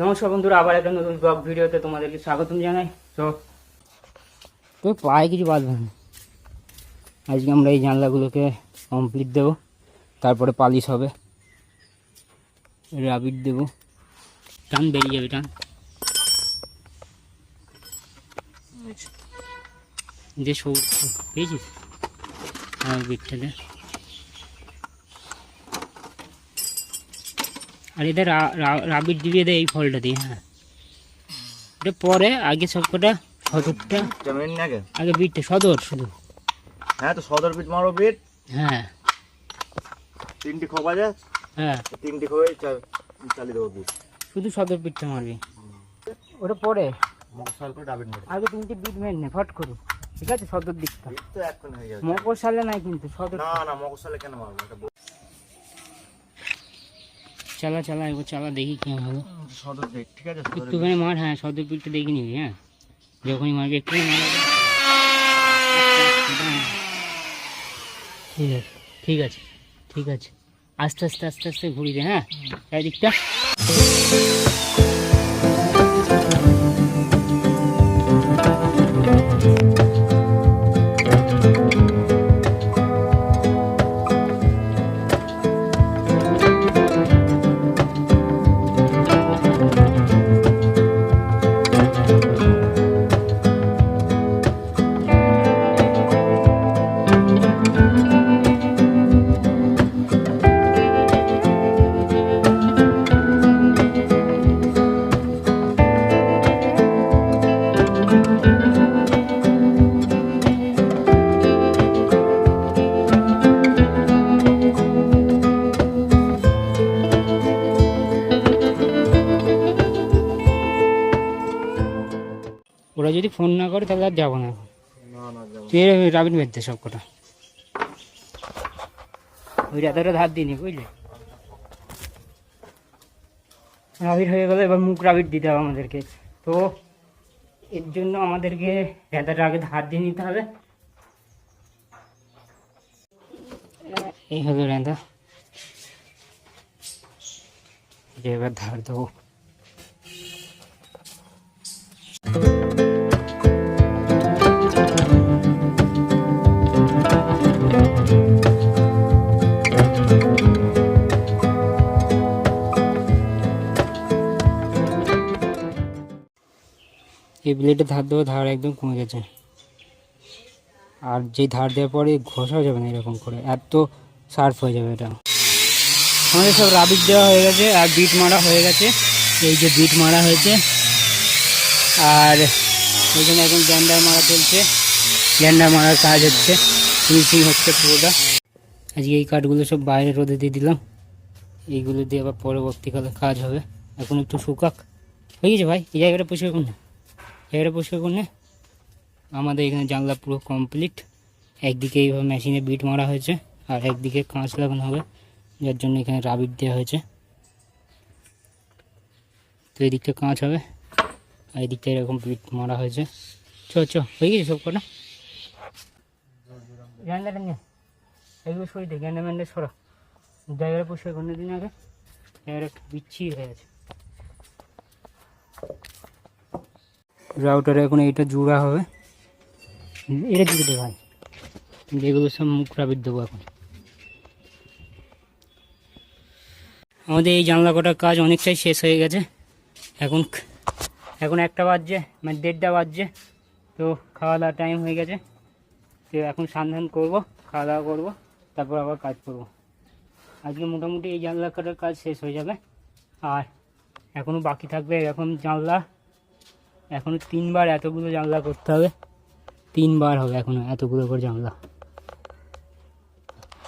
নমস্কার বন্ধুরা আবার একটা নতুন ব্লগ ভিডিওতে তোমাদেরকে স্বাগতম জানাই। তো তো পায়ে কিছু বাঁধবে না আজকে আমরা এই জানলাগুলোকে কমপ্লিট দেবো তারপরে পালিশ হবে। রাবিট দেবো। টান বেরিয়ে যাবে টান। যে সৌ পেয়েছিস? হ্যাঁ বিটটা দে আর এদের রা- রাবিট দিয়ে দেয় এই ফলটা দিয়ে হ্যাঁ। এটা পরে আগে সব কটা সদরটা আগে বিটটা সদর শুধু। হ্যাঁ তো সদর পিঠ মারো বিট। হ্যাঁ। তিনটি খোপা যায় হ্যাঁ। তিনটি খোপে চালিয়ে দেবো পিঠ শুধু সদর পিঠটা মারবি। ওটা পরে। আগে তিনটে বিট মেন নে ফট করু। ঠিক আছে সদর দিকটা হয়ে মকর সালে নাই কিন্তু সদর না না মকসালে কেন মারবো? এটা চালা চালা একবার চালা দেখি কেমন হবে সদর পিঠ ঠিক আছে একটুখানি মার হ্যাঁ সদর পিঠটা দেখে নিবি হ্যাঁ। যখনই মারবে মার। ঠিক আছে ঠিক আছে ঠিক আছে। আস্তে আস্তে আস্তে আস্তে ঘুরি দে হ্যাঁ। চারিদিকটা যদি ফোন না করে তাহলে আর যাব না। তুই রাবিন বেঁধতে সব কটা। ওই রাতেরও ধার দিনি বুঝলি? রাবির হয়ে গেলে এবার মুখ রাবির দিতে হবে আমাদেরকে। তো এর জন্য আমাদেরকে রেঁধাটা আগে ধার দিয়ে নিতে হবে। এই হলো রেঁধা যে এবার ধার দেবো। এই ব্লেডে ধার দেওয়া ধার একদম কমে গেছে। আর যে ধার দেওয়ার পরে ঘষা যাবে না এরকম করে, এত সার্ফ হয়ে যাবে এটা। আমাদের সব রাবিট দেওয়া হয়ে গেছে, আর বিট মারা হয়ে গেছে। এই যে বিট মারা হয়েছে, আর এখানে এখন গ্যান্ডার মারা চলছে। গ্যান্ডার মারার কাজ হচ্ছে ফিনিশিং হচ্ছে পুরোটা। আজকে এই কাঠগুলো সব বাইরে রোদে দিয়ে দিলাম। এইগুলো দিয়ে আবার পরবর্তীকালে কাজ হবে। এখন একটু শুকাক। হয়ে গেছে ভাই? এই জায়গাটা করুন না। জায়গাটা পরিষ্কার করুন না আমাদের এখানে জানলা পুরো কমপ্লিট একদিকে এইভাবে মেশিনে বিট মারা হয়েছে, আর একদিকে কাঁচ লাগানো হবে, যার জন্য এখানে রাবিট দেওয়া হয়েছে। তো এই দিকটা কাঁচ হবে, আর এই দিকটা এরকম বিট মারা হয়েছে। চ চ হয়ে গেছে সব কটা? জানলাটা নিয়ে, এগুলো সরিয়ে দে গ্যান্ডা ম্যান্ডা সরা। জায়গাটা পরিষ্কার করে দিন আগে। জায়গাটা বিচ্ছি হয়ে আছে রাউটারে এখন এইটা জোড়া হবে। এটা দিকে দে ভাই। যেগুলো সব মুখ রাবিট দেবো এখন। আমাদের এই জানলা কটার কাজ অনেকটাই শেষ হয়ে গেছে। এখন এখন একটা বাজছে মানে দেড়টা বাজছে। তো খাওয়া দাওয়ার টাইম হয়ে গেছে। তো এখন সন্ধান করব খাওয়া দাওয়া করব, তারপর আবার কাজ করব। আজকে মোটামুটি এই জানলা কাটার কাজ শেষ হয়ে যাবে। আর এখনও বাকি থাকবে এরকম জানলা এখনও তিনবার এতগুলো জানলা করতে হবে। তিনবার হবে এখনও এতগুলো করে জানলা।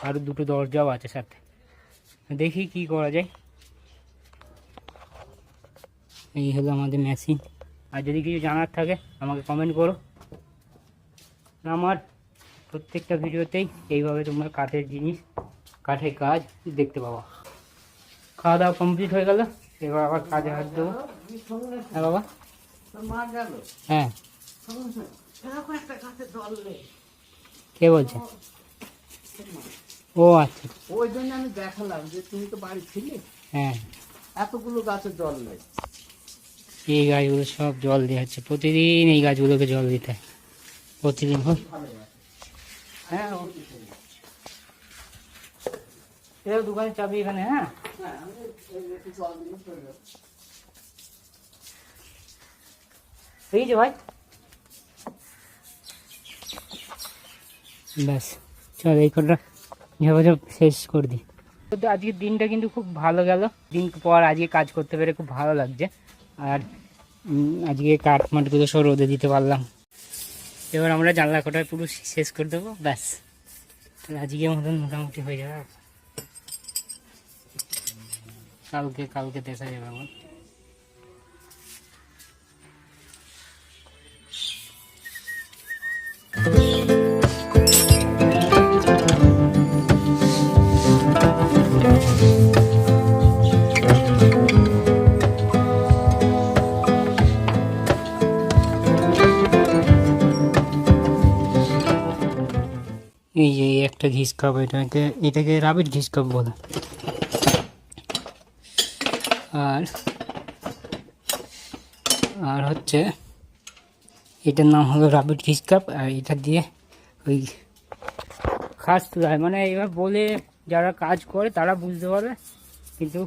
আরও দুটো দরজাও আছে সাথে। দেখি কি করা যায়। এই হলো আমাদের মেশিন আর যদি কিছু জানার থাকে, আমাকে কমেন্ট করো। আমার প্রত্যেকটা ভিডিওতেই এইভাবে তোমরা কাঠের জিনিস, কাঠের কাজ দেখতে পাবা। খাওয়া দাওয়া কমপ্লিট হয়ে গেল। এবার আবার কাজে হাত দেবো। হ্যাঁ বাবা। হ্যাঁ। কে বলছে? ও আচ্ছা। ওই জন্য আমি দেখালাম যে তুমি তো বাড়ি ছিলে হ্যাঁ। এতগুলো গাছে জল নেই। এই গাছগুলো সব জল দেওয়া হচ্ছে। প্রতিদিন এই গাছগুলোকে জল দিতে হয়। প্রতিদিন হোক। হ্যাঁ দোকানে চাবি এখানে হ্যাঁ? যে ভাই। ব্যাস চল এই কটা ঝাপাঝাপ শেষ করে দিই। তো আজকের দিনটা কিন্তু খুব ভালো গেল। দিন পর আজকে কাজ করতে পেরে খুব ভালো লাগছে। আর আজকে কাঠ মাঠগুলো সব রোদে দিতে পারলাম। এবার আমরা জানলা কটায় পুরো শেষ করে দেবো ব্যাস। তাহলে আজকে মতন মোটামুটি হয়ে যাবে। কালকে কালকে দেখা যাবে আমার। এই যে একটা ঘিস কাপ এটাকে এটাকে রাবিট ঘিস কাপ বলে। আর আর হচ্ছে এটার নাম হলো রাবিট ঘিস কাপ, আর এটা দিয়ে ওই খাস তোলা হয়। মানে এবার বলে যারা কাজ করে তারা বুঝতে পারবে, কিন্তু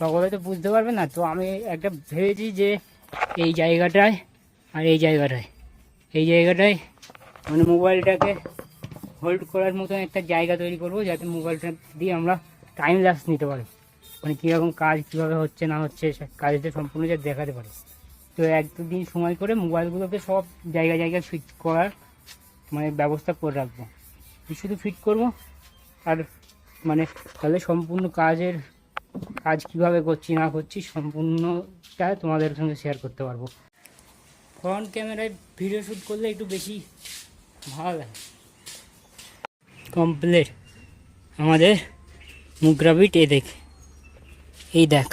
সকলে তো বুঝতে পারবে না। তো আমি একটা ভেবেছি যে এই জায়গাটায়, আর এই জায়গাটায় এই জায়গাটায় মানে মোবাইলটাকে হোল্ড করার মতন একটা জায়গা তৈরি করব, যাতে মোবাইলটা দিয়ে আমরা টাইম ল্যাপস নিতে পারি। মানে কীরকম কাজ কীভাবে হচ্ছে না হচ্ছে কাজটা সম্পূর্ণ যা দেখাতে পারি। তো এক দু দিন সময় করে মোবাইলগুলোকে সব জায়গা জায়গায় ফিট করার মানে ব্যবস্থা করে রাখব। শুধু ফিট করব, আর মানে তাহলে সম্পূর্ণ কাজের কাজ কীভাবে করছি না করছি সম্পূর্ণটা তোমাদের সঙ্গে শেয়ার করতে পারব। ফ্রন্ট ক্যামেরায় ভিডিও শ্যুট করলে একটু বেশি ভালো লাগে। কমপ্লিট আমাদের মুগ্রাবিট এ দেখ। এই দেখ,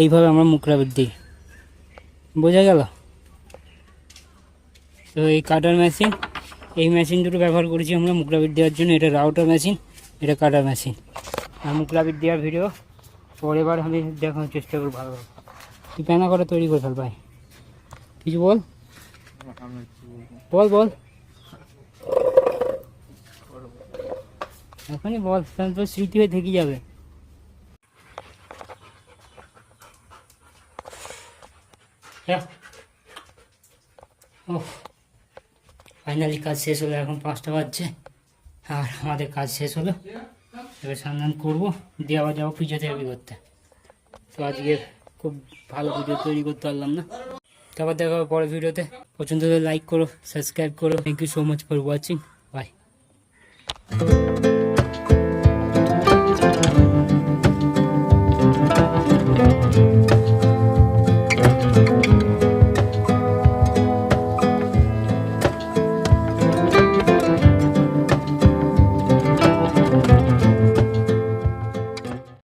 এইভাবে আমরা মুগ্রাবিট দিই। বোঝা গেল? তো এই কাটার মেশিন এই মেশিন দুটো ব্যবহার করেছি আমরা মুগ্রাবিট দেওয়ার জন্য। এটা রাউটার মেশিন এটা কাটার মেশিন আর মুগ্রাবিট দেওয়ার ভিডিও পরের বার আমি দেখানোর চেষ্টা করব ভালো তুই প্যানা করে তৈরি করে ফেল ভাই। কিছু বল? বল বল। এখনই বল তোর স্মৃতি হয়ে থেকে যাবে। ফাইনালি কাজ শেষ হলো, এখন পাঁচটা বাজছে। আর আমাদের কাজ শেষ হলো। এবার সন্ধান করব, দিয়ে আবার যাব ফিজিওথেরাপি করতে। তো আজকে খুব ভালো ভিডিও তৈরি করতে পারলাম না। তারপর দেখা হবে পরের ভিডিওতে পছন্দ হলে লাইক করো সাবস্ক্রাইব করো। Thank you so much for watching bye